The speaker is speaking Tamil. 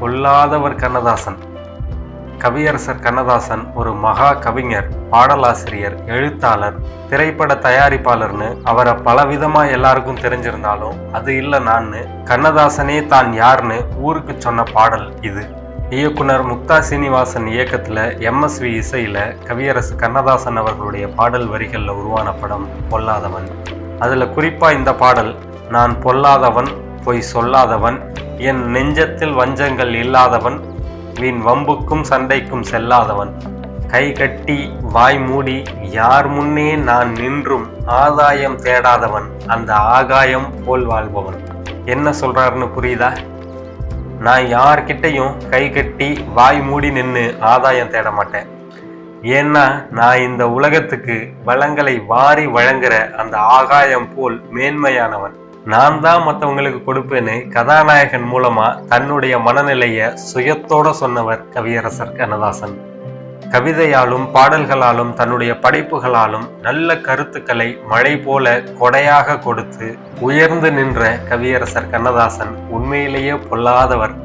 பொல்லாதவர் கண்ணதாசன். கவியரசர் கண்ணதாசன் ஒரு மகா கவிஞர் பாடலாசிரியர் எழுத்தாளர் திரைப்பட தயாரிப்பாளர்னு அவரை பலவிதமா எல்லாருக்கும் தெரிஞ்சிருந்தாலும் அது இல்லை நான்னு கண்ணதாசனே தான் யாருன்னு ஊருக்கு சொன்ன பாடல் இது. இயக்குனர் முக்தா சீனிவாசன் இயக்கத்தில் எம்எஸ்வி இசையில் கவியரசு கண்ணதாசன் அவர்களுடைய பாடல் வரிகளில் உருவான படம் பொல்லாதவன். அதில் குறிப்பாக இந்த பாடல் நான் பொல்லாதவன் பொய் சொல்லாதவன் என் நெஞ்சத்தில் வஞ்சங்கள் இல்லாதவன் வீண் வம்புக்கும் சண்டைக்கும் செல்லாதவன். கை கட்டி வாய் மூடி யார் முன்னே நான் நின்றும் ஆதாயம் தேடாதவன் அந்த ஆகாயம் போல் வாழ்பவன். என்ன சொல்றாருன்னு புரியுதா? நான் யார்கிட்டையும் கை கட்டி வாய் மூடி நின்று ஆதாயம் தேட மாட்டேன். ஏன்னா நான் இந்த உலகத்துக்கு வளங்களை வாரி வழங்குற அந்த ஆகாயம் போல் மேன்மையானவன். நான் தான் மற்றவங்களுக்கு கொடுப்பேன்னு கதாநாயகன் மூலமா தன்னுடைய மனநிலைய சுயத்தோட சொன்னவர் கவியரசர் கண்ணதாசன். கவிதையாலும் பாடல்களாலும் தன்னுடைய படைப்புகளாலும் நல்ல கருத்துக்களை மழை போல கொடையாக கொடுத்து உயர்ந்து நின்ற கவியரசர் கண்ணதாசன் உண்மையிலேயே பொல்லாதவர்.